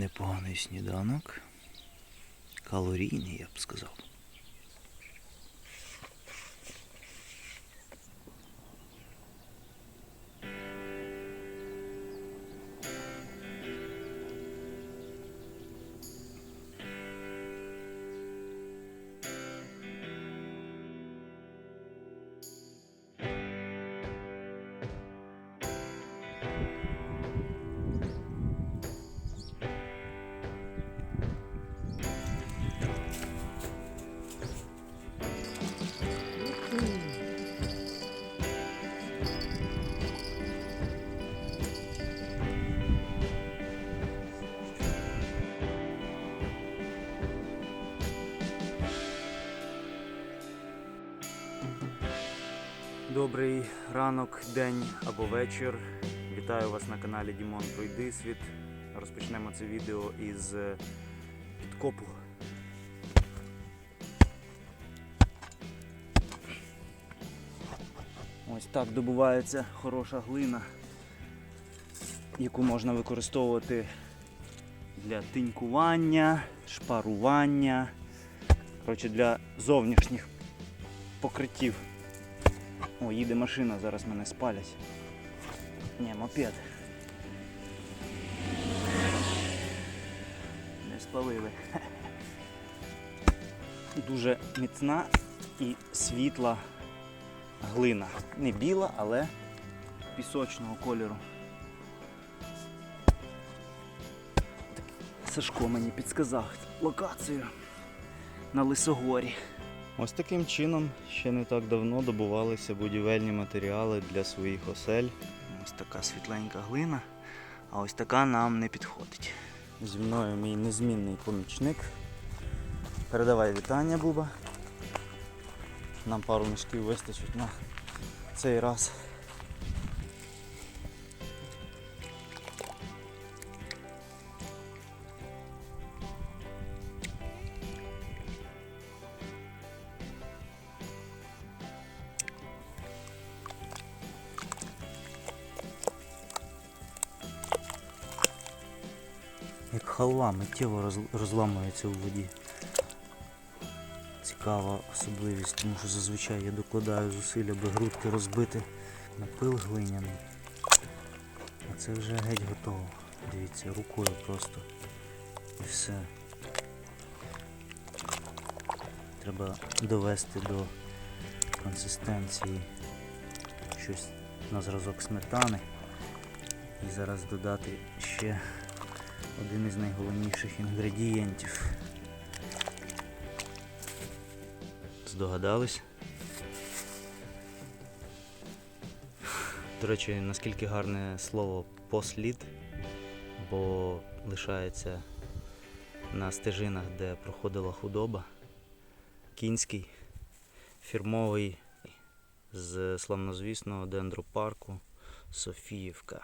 Непоганий сніданок. Калорійний, я б сказав. Добрий ранок, день або вечір. Вітаю вас на каналі Дімон Пройди світ. Розпочнемо це відео із е, підкопу. Ось так добувається хороша глина, яку можна використовувати для тинькування, шпарування, коротше, для зовнішніх покриттів. О, їде машина, зараз мене спалять. Ні, мопед. Не спалили. Дуже міцна і світла глина. Не біла, але пісочного кольору. Сашко мені підсказав локацію на Лисогорі. Ось таким чином ще не так давно добувалися будівельні матеріали для своїх осель. Ось така світленька глина, а ось така нам не підходить. Зі мною мій незмінний помічник. Передавай вітання, Буба. Нам пару мішків вистачить на цей раз. Як халва миттєво розламується у воді. Цікава особливість, тому що зазвичай я докладаю зусиль, аби грудки розбити на пил глиняний. А це вже геть готово. Дивіться, рукою просто. І все. Треба довести до консистенції щось на зразок сметани. І зараз додати ще один із найголовніших інгредієнтів. Здогадались? До речі, наскільки гарне слово послід, бо лишається на стежинах, де проходила худоба. Кінський, фірмовий з славнозвісного дендропарку Софіївка.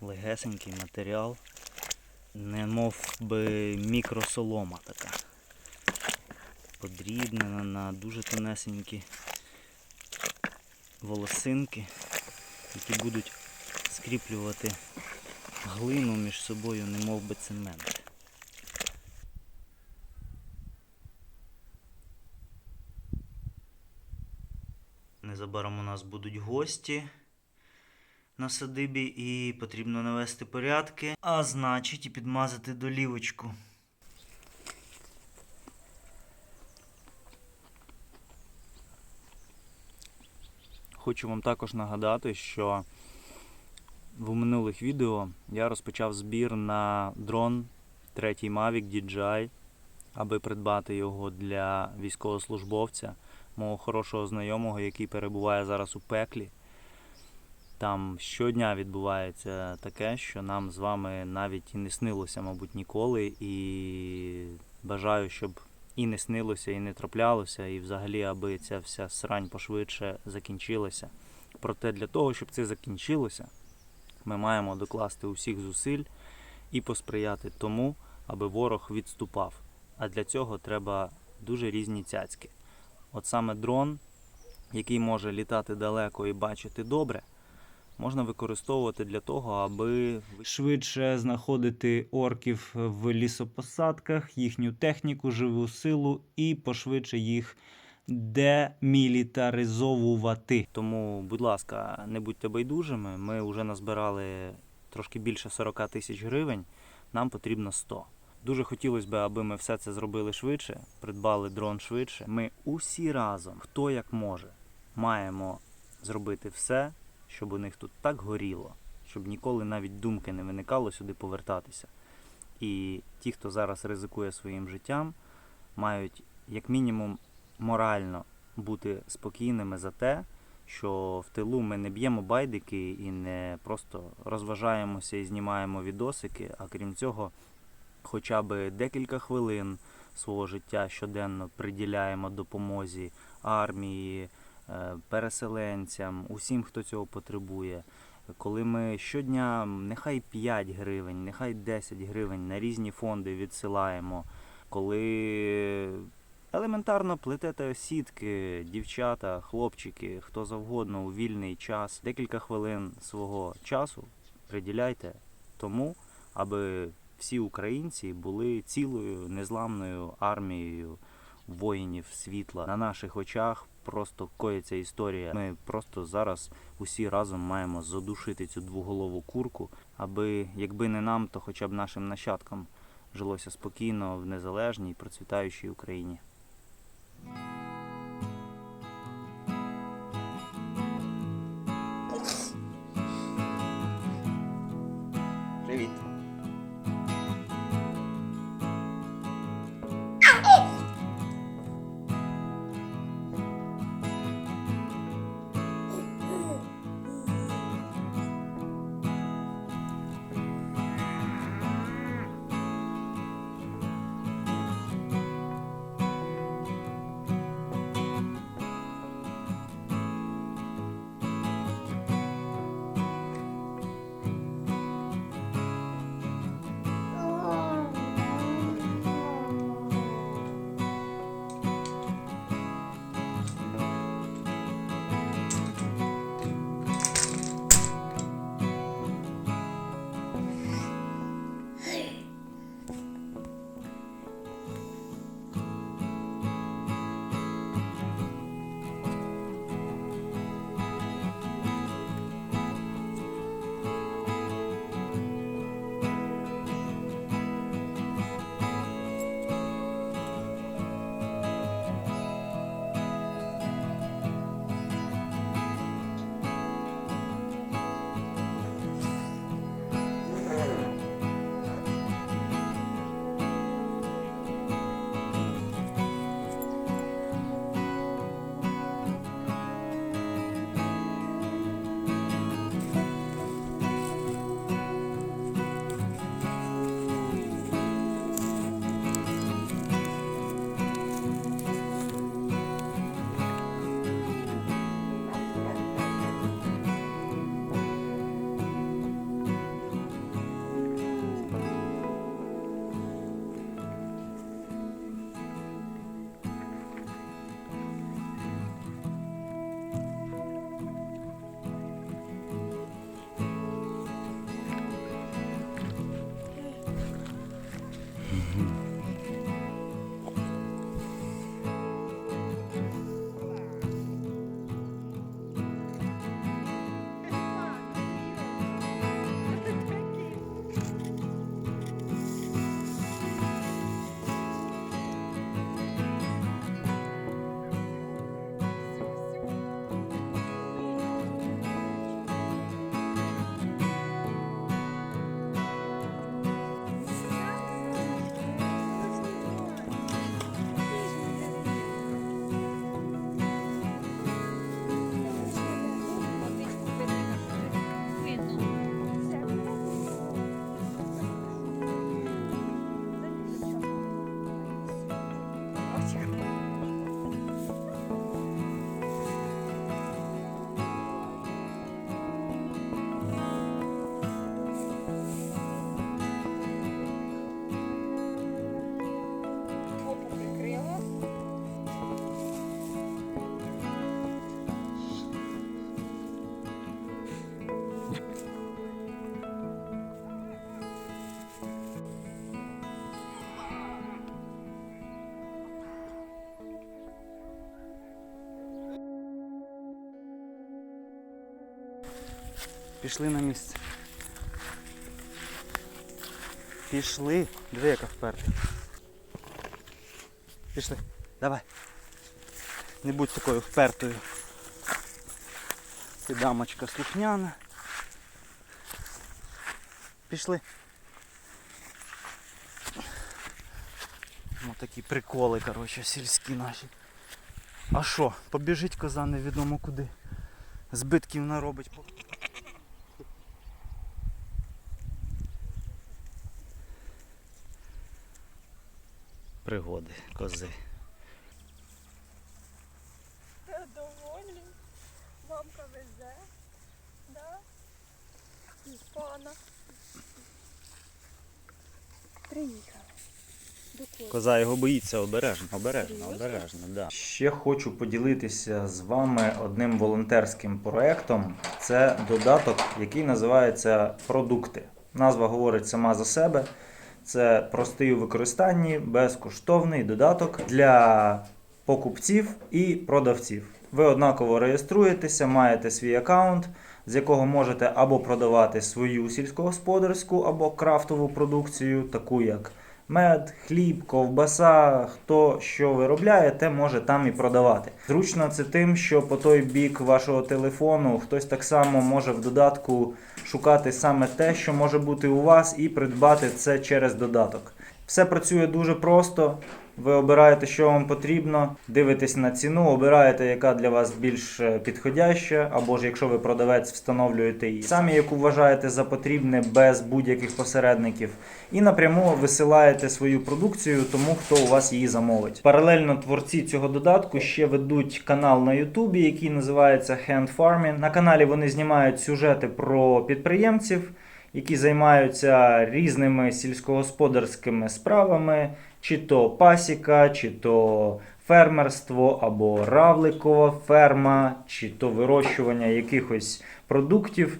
Легесенький матеріал, немов би мікросолома така. Подрібнена на дуже тонесенькі волосинки, які будуть скріплювати глину між собою, немов би цемент. Незабаром у нас будуть гості на садибі і потрібно навести порядки, а значить і підмазати долівочку. Хочу вам також нагадати, що в минулих відео я розпочав збір на дрон 3 Mavic DJI, аби придбати його для військовослужбовця, мого хорошого знайомого, який перебуває зараз у пеклі. Там щодня відбувається таке, що нам з вами навіть і не снилося, мабуть, ніколи. І бажаю, щоб і не снилося, і не траплялося, і взагалі, аби ця вся срань пошвидше закінчилася. Проте для того, щоб це закінчилося, ми маємо докласти усіх зусиль і посприяти тому, аби ворог відступав. А для цього треба дуже різні цяцьки. От саме дрон який може літати далеко і бачити добре, можна використовувати для того, аби швидше знаходити орків в лісопосадках, їхню техніку, живу силу і пошвидше їх демілітаризовувати. Тому, будь ласка, не будьте байдужими. Ми вже назбирали трошки більше 40 тисяч гривень. Нам потрібно 100. Дуже хотілося б, аби ми все це зробили швидше, придбали дрон швидше. Ми усі разом, хто як може, маємо зробити все, щоб у них тут так горіло, щоб ніколи навіть думки не виникало сюди повертатися. І ті, хто зараз ризикує своїм життям, мають як мінімум морально бути спокійними за те, що в тилу ми не б'ємо байдики і не просто розважаємося і знімаємо відосики, а крім цього, хоча б декілька хвилин свого життя щоденно приділяємо допомозі армії, переселенцям, усім, хто цього потребує. Коли ми щодня нехай 5 гривень, нехай 10 гривень на різні фонди відсилаємо, коли елементарно плетете сітки, дівчата, хлопчики, хто завгодно у вільний час, декілька хвилин свого часу приділяйте тому, аби всі українці були цілою незламною армією воїнів світла. На наших очах просто коїться історія. Ми просто зараз усі разом маємо задушити цю двоголову курку, аби якби не нам, то хоча б нашим нащадкам жилося спокійно в незалежній, процвітаючій Україні. Пішли на місце. Пішли. Диви, яка вперта. Пішли. Давай. Не будь такою впертою. Ти дамочка слухняна. Пішли. Ну такі приколи, коротше, сільські наші. А що, побіжить коза невідомо куди. Збитків наробить. Пригоди кози. Доволі. Мамка везе. Да? І пана. Приїхали. Коза його боїться обережно, обережно, обережно. Да. Ще хочу поділитися з вами одним волонтерським проєктом. Це додаток, який називається Продукти. Назва говорить сама за себе. Це простий у використанні, безкоштовний додаток для покупців і продавців. Ви однаково реєструєтеся, маєте свій аккаунт, з якого можете або продавати свою сільськогосподарську або крафтову продукцію, таку як мед, хліб, ковбаса, хто що виробляє, те може там і продавати. Зручно це тим, що по той бік вашого телефону хтось так само може в додатку шукати саме те, що може бути у вас, і придбати це через додаток. Все працює дуже просто. Ви обираєте, що вам потрібно, дивитесь на ціну, обираєте, яка для вас більш е, підходяща, або ж якщо ви продавець, встановлюєте її самі, яку вважаєте за потрібне без будь-яких посередників, і напряму висилаєте свою продукцію тому, хто у вас її замовить. Паралельно творці цього додатку ще ведуть канал на Ютубі, який називається Hand Farming. На каналі вони знімають сюжети про підприємців які займаються різними сільськогосподарськими справами, чи то пасіка, чи то фермерство, або равликова ферма, чи то вирощування якихось продуктів.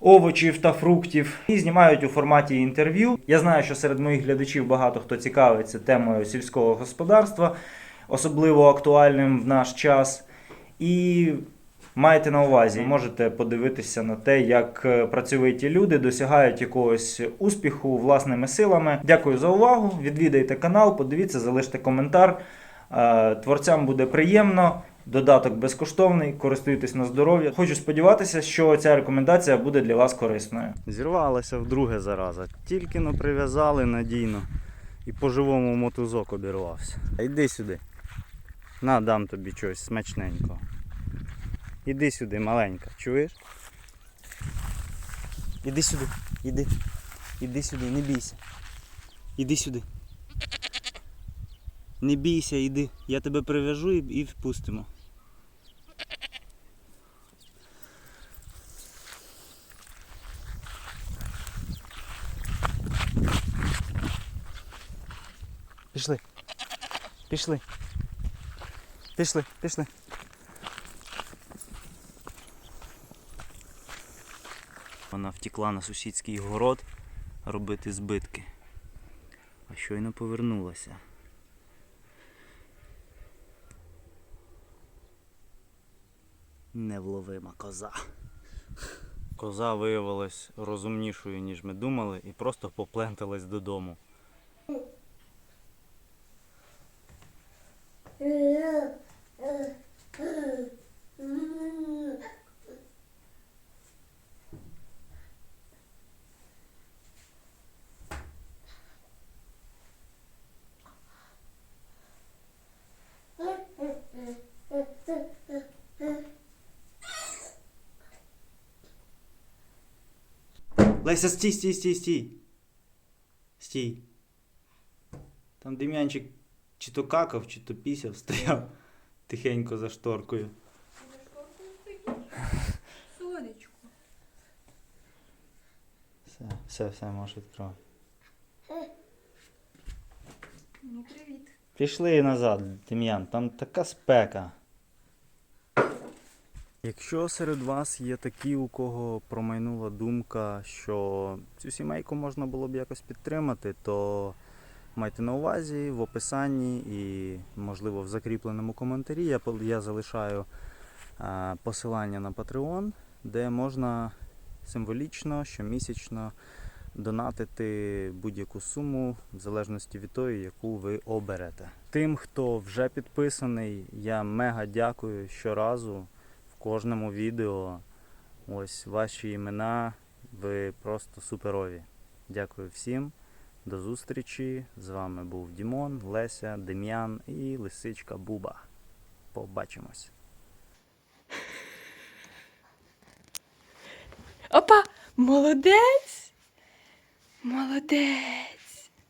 Овочів та фруктів і знімають у форматі інтерв'ю. Я знаю, що серед моїх глядачів багато хто цікавиться темою сільського господарства, особливо актуальним в наш час. І Майте на увазі, можете подивитися на те, як е, працьовиті люди досягають якогось успіху власними силами. Дякую за увагу. Відвідайте канал, подивіться, залиште коментар. Е, Творцям буде приємно. Додаток безкоштовний, користуйтесь на здоров'я. Хочу сподіватися, що ця рекомендація буде для вас корисною. Зірвалася вдруге зараза. Тільки но прив'язали надійно і по живому мотузок обірвався. Йди сюди. На, дам тобі чогось смачненького. Іди сюди, маленька, чуєш? Іди сюди, іди. Іди сюди, не бійся. Іди сюди. Не бійся, іди. Я тебе прив'яжу і, впустимо. Пішли. Пішли. Пішли, пішли. Вона втекла на сусідський город робити збитки. А щойно повернулася. Невловима коза. Коза виявилась розумнішою, ніж ми думали, і просто попленталась додому. Леся, стій, стій, стій, стій. Стій. Там Дем'янчик чи то какав, чи то пісяв, стояв тихенько за шторкою. Сонечко. Все, все, все, можеш відкривати. Ну, привіт. Пішли назад, Дем'ян, там така спека. Якщо серед вас є такі, у кого промайнула думка, що цю сімейку можна було б якось підтримати, то майте на увазі в описанні і, можливо, в закріпленому коментарі я, я залишаю посилання на Patreon, де можна символічно, щомісячно донатити будь-яку суму в залежності від тої, яку ви оберете. Тим, хто вже підписаний, я мега дякую щоразу кожному відео. Ось ваші імена, ви просто суперові. Дякую всім. До зустрічі. З вами був Дімон, Леся, Дем'ян і Лисичка Буба. Побачимось. Опа! Молодець! Молодець!